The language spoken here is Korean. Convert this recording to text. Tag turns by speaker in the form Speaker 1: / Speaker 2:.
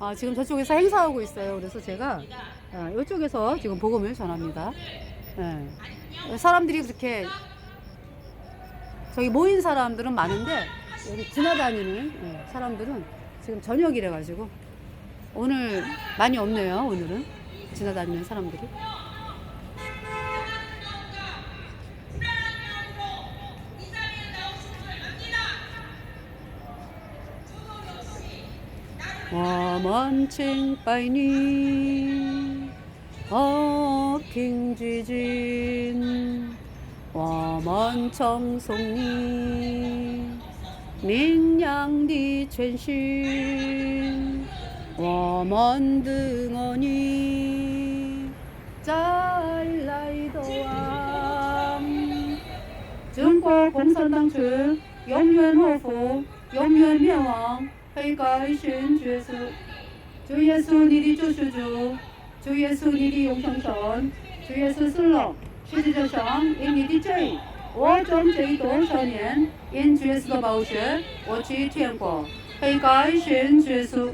Speaker 1: 아, 지금 저쪽에서 행사하고 있어요. 그래서 제가 아, 이쪽에서 지금 복음을 전합니다. 예. 사람들이 그렇게 저기 모인 사람들은 많은데 여기 지나다니는 예, 사람들은 지금 저녁이래 가지고 오늘 많이 없네요. 오늘은 지나다니는 사람들이. 我们敬拜你，哦，听至今，我们称颂你，明亮的全新，我们的爱你，再来的王，中国共产党是永远不服，永远灭亡。 被改选，耶稣，救耶稣，你的救赎主，救耶稣，你的永生神，救耶稣，死了，十字架上，因你的罪，我犯罪多少年，因耶稣的宝血，我去天国。被改选，耶稣。